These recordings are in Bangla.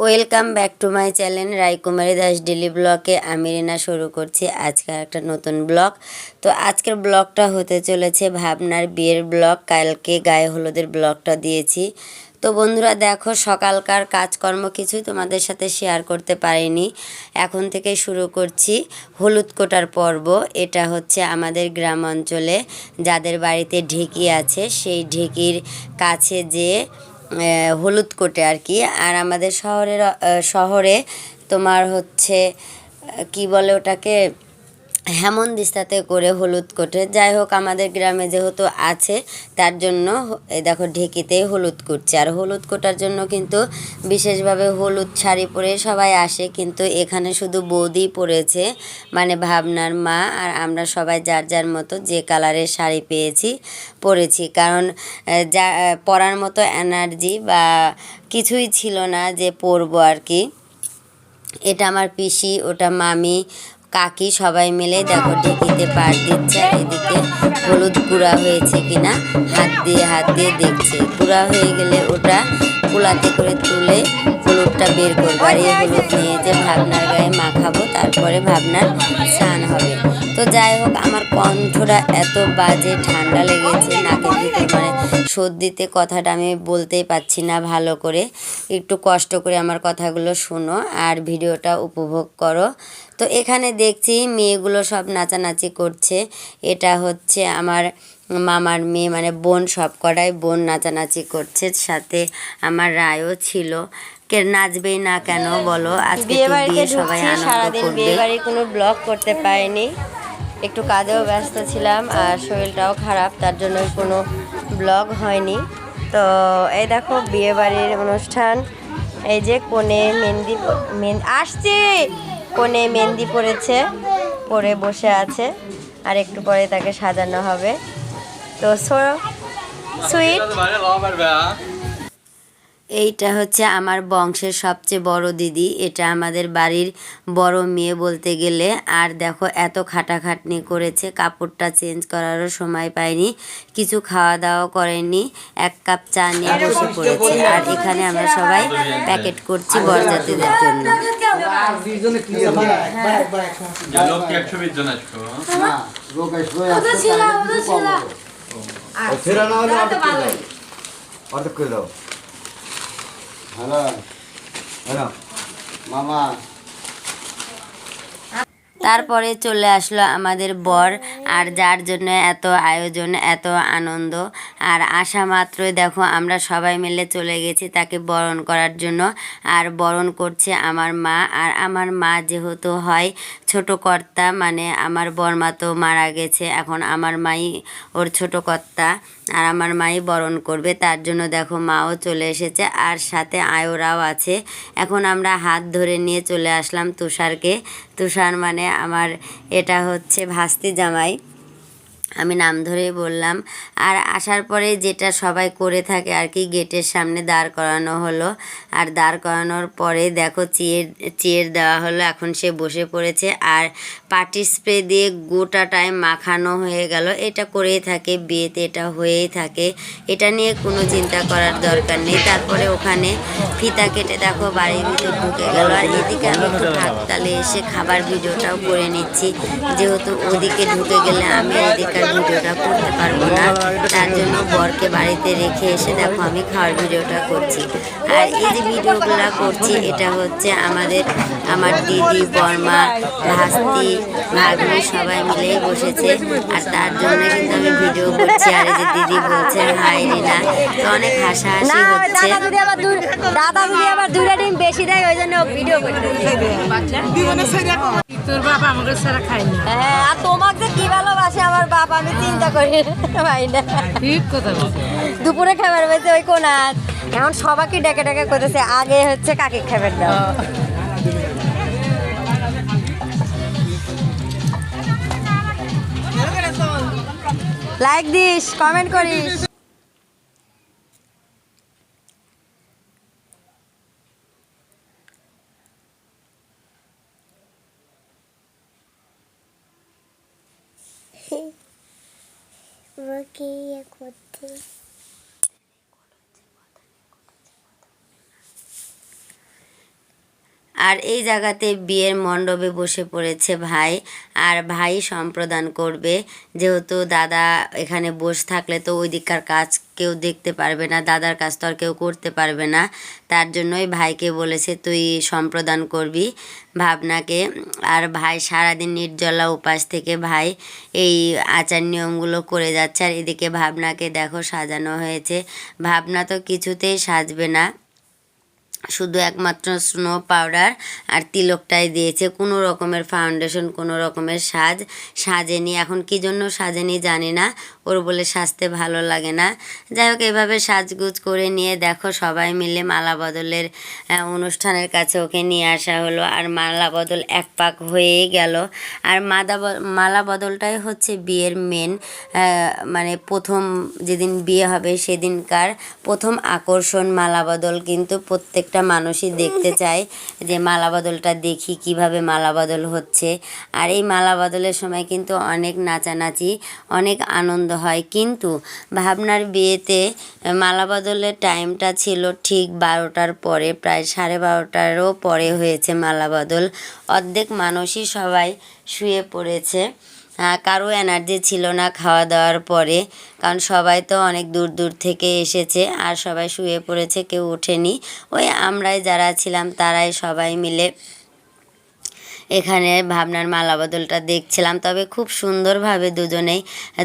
Welcome back to my channel Raikumari Das daily ব্লকে আমি রিনা শুরু করছি আজকে একটা নতুন ব্লগ তো আজকের ব্লগটা হতে চলেছে ভাবনার বিয়ের ব্লগ কালকে গায়ে হলুদের ব্লগটা দিয়েছি। তো বন্ধুরা দেখো সকালকার কাজকর্ম কিছুই তোমাদের সাথে শেয়ার করতে পারিনি। এখন থেকে শুরু করছি হলুদ কোটার পর্ব। এটা হচ্ছে আমাদের গ্রাম অঞ্চলে যাদের বাড়িতে ঢেকি আছে সেই ঢেকির কাছে যে আহ, হলুদ কোটে আর কি। আর আমাদের শহরের শহরে তোমার হচ্ছে কি বলে ওটাকে? হেমন্দিস্তাতে করে হলুদ কোটে। যাই হোক, আমাদের গ্রামে যেহেতু আছে, তার জন্য এই দেখো ঢেকিতেই হলুদ করছে আর হলুদ কোটার জন্য কিন্তু বিশেষভাবে হলুদ শাড়ি পরে সবাই আসে, কিন্তু এখানে শুধু বৌদি পরেছে। মানে ভাবনার মা আর আমরা সবাই যার যার মতো যে কালারের শাড়ি পেয়েছি, পরেছি। কারণ যা পরার মতো এনার্জি বা কিছুই ছিল না যে পরবো আর কি। এটা আমার পিসি, ওটা মামি কাকি সবাই মিলে দেখো ঢেকিতে পার দিচ্ছে আর এদিকে হলুদ গুঁড়া হয়েছে কিনা, হাত দিয়ে হাত দিয়ে দেখছে। গুঁড়া হয়ে গেলে ওটা কুলাতে করে তুলে হলুদটা বের করব। আর এই হলুদ নিয়ে যে ভাবনার গায়ে মাখাবো, তারপরে ভাবনার স্নান হবে। তো যাই হোক আমার কণ্ঠটা এত বাজে ঠান্ডা লেগেছে নাকের ভিতরে মানে সর্দিতে কথাটা আমি বলতেই পারছি না ভালো করে। একটু কষ্ট করে আমার কথাগুলো শোনো আর ভিডিওটা উপভোগ করো। তো এখানে দেখছি মেয়েগুলো সব নাচানাচি করছে। এটা হচ্ছে আমার মামার মেয়ে মানে বোন সব কটাই বোন নাচানাচি করছে। সাথে আমার রায়ও ছিল। কে নাচবেই না কেন বলো আজকে বিয়ে সবাই আনন্দ সারাদিন করবে। কোনো ব্লগ করতে পারিনি। একটু কাজেও ব্যস্ত ছিলাম আর শরীরটাও খারাপ, তার জন্য কোনো ব্লগ হয়নি। তো এই দেখো বিয়ে বাড়ির অনুষ্ঠান। এই যে কোণে মেহেন্দি আসছি! কোণে মেহেন্দি পড়েছে পরে বসে আছে, আর একটু পরে তাকে সাজানো হবে। তো সুইট? এইটা হচ্ছে আমার বংশের সবচেয়ে বড় দিদি। এটা আমাদের বাড়ির বড় মেয়ে বলতে গেলে। আর দেখো এত খাটাখাটনি করেছে কাপড়টা চেঞ্জ করারও সময় পায়নি কিছু খাওয়া দাওয়া করেনি এক কাপ চা নিয়ে বসে পড়েছে। আর এখানে আমরা সবাই প্যাকেট করছি বরযাত্রীদের জন্য। অর্ধেক করে দাও। অর্ধেক করে দাও হ্যালো হ্যালো মামা তারপরে চলে আসলো আমাদের বর, আর যার জন্য এত আয়োজন, এত আনন্দ। আর আসা মাত্রই দেখো আমরা সবাই মিলে চলে গেছি তাকে বরণ করার জন্য। আর বরণ করছে আমার মা, আর আমার মা যেহেতু হয় ছোট কর্তা মানে আমার বর্মা তো মারা গেছে, এখন আমার মাই ওর ছোট কর্তা, আর আমার মাই বরণ করবে, তার জন্য দেখো মাও চলে এসেছে, আর সাথে আয়োরাও আছে। এখন আমরা হাত ধরে নিয়ে চলে আসলাম তুষারকে। তুষার মানে আমার এটা হচ্ছে ভাস্তি জামাই। আমি নাম ধরেই বললাম। আর আসার পরে যেটা সবাই করে থাকে আর কি, গেটের সামনে দাঁড় করানো হলো। আর দাঁড় করানোর পরে দেখো চেয়ার চেয়ার দেওয়া হলো, এখন সে বসে পড়েছে। আর পার্টি স্প্রে দিয়ে গোটাটায় মাখানো হয়ে গেল। এটা করেই থাকে, বিয়েতে এটা হয়েই থাকে। এটা নিয়ে কোনো চিন্তা করার দরকার নেই। তারপরে ওখানে ফিতা কেটে দেখো, বাড়ির ভিতর ঢুকে গেল। আর এদিকে আমি একটু ঢাকতালে এসে খাবার ভিডিওটাও করে নিচ্ছি। যেহেতু ওদিকে ঢুকে গেলে আমি এদিকের ভিডিওটা করতে পারব না তার জন্য বরকে বাড়িতে রেখে এসে দেখো আমি খাওয়ার ভিডিওটা করছি। আর এই যে ভিডিওগুলো করছি এটা হচ্ছে আমাদের আমার দিদি বর্মা ভাস্তি ভাগ্নি সবাই মিলে বসেছে আর তার জন্য কিন্তু আমি ভিডিও করছি। আর এই যে দিদি বলছে হাই রিনা। তো অনেক হাসাহাসি হচ্ছে। দাদা যদি আবার দু- দাদা যদি আবার দুইটা ডিম বেশি দেয় ওই জন্য ভিডিও করতে তোর বাবা আমাকে ছাড়া খায় না। হ্যাঁ আর তোমাকে কি বাপ আমি চিন্তা করি ভাই না। ঠিক কথা দুপুরে খাবার হয়েছে ওই কোন এখন সবাইকে ডেকে ডেকে করেছে আগে হচ্ছে কাকে খাবার দাও। লাইক দিস কমেন্ট করিস। আমাকে ইয়ে করতে আর এই জায়গাতে বিয়ের মণ্ডপে বসে পড়েছে ভাই। আর ভাই সম্প্রদান করবে। যেহেতু দাদা এখানে বসে থাকলে তো ওই দিককার কাজ কেউ দেখতে পারবে না, দাদার কাজ তো আর কেউ করতে পারবে না। তার জন্যই ভাইকে বলেছে, তুই সম্প্রদান করবি ভাবনাকে। আর ভাই সারাদিন নির্জলা উপাস থেকে ভাই এই আচার নিয়মগুলো করে যাচ্ছে। আর এদিকে ভাবনাকে দেখো সাজানো হয়েছে। ভাবনা তো কিছুতেই সাজবে না। শুধু একমাত্র স্নো পাউডার আর তিলকটাই দিয়েছে। কোনো রকমের ফাউন্ডেশন কোনো রকমের সাজ, সাজেনি। এখন কি জন্য সাজেনি জানি না। ওর বলে সাজতে ভালো লাগে না। যাই হোক, এভাবে সাজগুজ করে নিয়ে দেখো সবাই মিলে মালা বদলের অনুষ্ঠানের কাছে ওকে নিয়ে আসা হলো। আর মালা বদল এক পাক হয়েই গেল। আর মাদা মালা বদলটাই হচ্ছে বিয়ের মেন মানে প্রথম যেদিন বিয়ে হবে সেদিনকার প্রথম আকর্ষণ মালা বদল। কিন্তু প্রত্যেকটা মানুষই দেখতে চায় যে মালা বদলটা দেখি, কীভাবে মালা বদল হচ্ছে। আর এই মালা বদলের সময় কিন্তু অনেক নাচানাচি, অনেক আনন্দ হয়। কিন্তু ভাবনার বিয়েতে মালা বদলের টাইমটা ছিল ঠিক বারোটার পরে, প্রায় সাড়ে বারোটারও পরে হয়েছে মালা বদল। অর্ধেক মানুষই সবাই শুয়ে পড়েছে। কারও এনার্জি ছিল না খাওয়া দাওয়ার পরে, কারণ সবাই তো অনেক দূর দূর থেকে এসেছে আর সবাই শুয়ে পড়েছে, কেউ ওঠেনি। ওই আমরাই যারা ছিলাম তারাই সবাই মিলে এখানে ভাবনার মালা বদলটা দেখছিলাম। তবে খুব সুন্দরভাবে দুজনেই,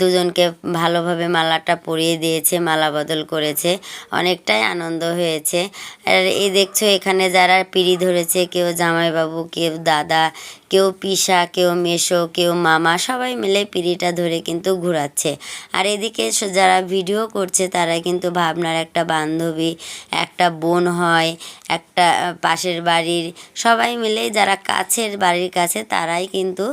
দুজনকে ভালোভাবে মালাটা পরিয়ে দিয়েছে মালা বদল করেছে। অনেকটাই আনন্দ হয়েছে। আর এই দেখছ, এখানে যারা পিড়ি ধরেছে, কেউ জামাইবাবু, কেউ দাদা, কেউ পিসা, কেউ মেশো কেউ মামা, সবাই মিলে পিড়িটা ধরে কিন্তু ঘোরাচ্ছে। আর এদিকে যারা ভিডিও করছে, তারা কিন্তু ভাবনার একটা বান্ধবী, একটা বোন হয়, একটা পাশের বাড়ির সবাই মিলে যারা কাছের বাড়ির কাছে তারাই কিন্তু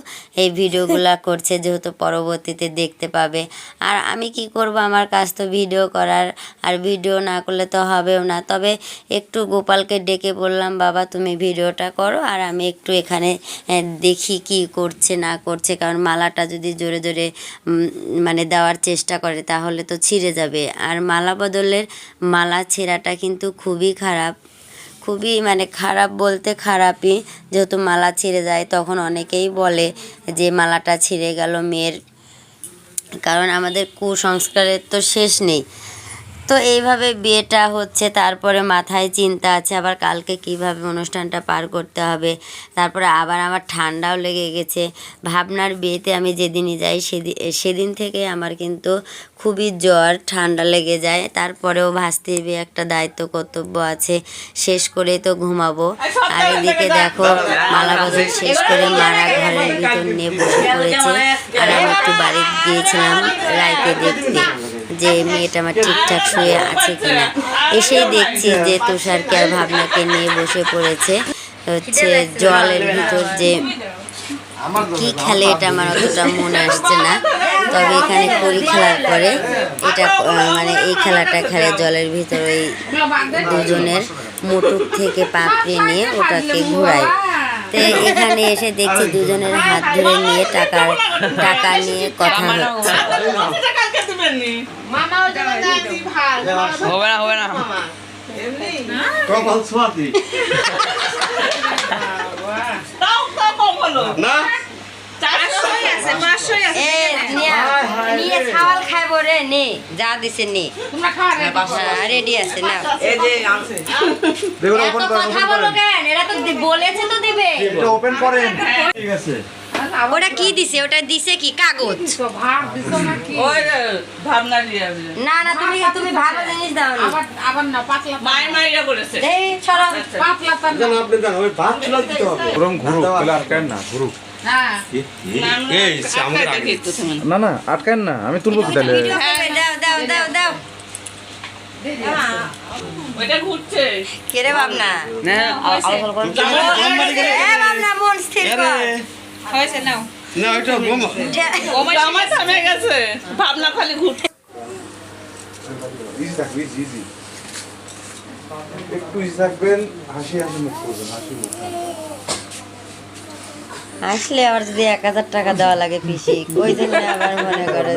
এই ভিডিওগুলো করছে যেহেতু পরবর্তীতে দেখতে পাবে। আর আমি কি করব? আমার কাজ তো ভিডিও করার। আর ভিডিও না করলে তো হবেও না। তবে একটু গোপালকে ডেকে বললাম বাবা তুমি ভিডিওটা করো আর আমি একটু এখানে দেখি কি করছে না করছে। কারণ মালাটা যদি জোরে জোরে মানে দেওয়ার চেষ্টা করে তাহলে তো ছিঁড়ে যাবে। আর মালা বদলের মালা ছেঁড়াটা কিন্তু খুবই খারাপ। খুবই মানে খারাপ বলতে খারাপই। যেহেতু মালা ছিঁড়ে যায়, তখন অনেকেই বলে যে মালাটা ছিঁড়ে গেল মেয়ের। কারণ আমাদের কুসংস্কারের তো শেষ নেই। তো এইভাবে বিয়েটা হচ্ছে তারপরে মাথায় চিন্তা আছে আবার কালকে কীভাবে অনুষ্ঠানটা পার করতে হবে তারপরে আবার আমার ঠান্ডাও লেগে গেছে। ভাবনার বিয়েতে আমি যেদিনই যাই সেদিন সেদিন থেকে আমার কিন্তু খুবই জ্বর ঠান্ডা লেগে যায়। তারপরেও ভাসতে বিয়ে একটা দায়িত্ব কর্তব্য আছে শেষ করে তো ঘুমাবো। আর এদিকে দেখো মালা বদল শেষ করে মারা ঘরের ভিতর নিয়ে বসে পড়েছে। আর আমি একটু বাড়ি গিয়েছিলাম রায়কে দেখতে। যে মেয়েটা আমার ঠিকঠাক শুয়ে আছে কিনা। এসেই দেখছি যে তুষারকে আর ভাবনাকে নিয়ে বসে পড়েছে। হচ্ছে জলের ভিতর যে কি খেলে এটা আমার অতটা মনে আসছে না। তবে এখানে করি খেলার পরে এটা মানে এই খেলাটা খেলে জলের ভিতর ওই দুজনের মুটুক থেকে পাপড়ি নিয়ে ওটাকে ঘোরায়। তো এখানে এসে দেখছি দুজনের হাত ধরে নিয়ে টাকা টাকা নিয়ে কথা হবে না হবে না। না। নিয়ে খাওয়াল খাইবো রে নে যা দিছে নে। রেডি আছে না দেখুন এত ওপেন করেন কথা বলো কেন? এরা তো বলেছে তো দিবে। এটা ওপেন করেন। ঠিক আছে। ওটা কি দিছে? ওটা দিছে কি? কাগজ। ওই রে, ভাবনা দিয়ে আসবে। না না তুমি তুমি ভালো জিনিস দাও নি। মায়ের মাইরা করেছে এই সরো। জান আপনি ওই ভাত দিতে হবে। ঘুরুক না ঘুরুক। তুমি না না আটকান না। আমি তুলবো তাহলে ভিডিও করবে, দাও দাও দাও দাও। ওইটা ঘুরছে। কেরে। ভাবনা মন খালি ঘুরছে। একটু থাকবেন হাসি হাসি মুখ করবেন হাসি মুখ। আসলে আবার যদি এক হাজার টাকা দেওয়া লাগে পিসি ওই জন্য আবার মনে করে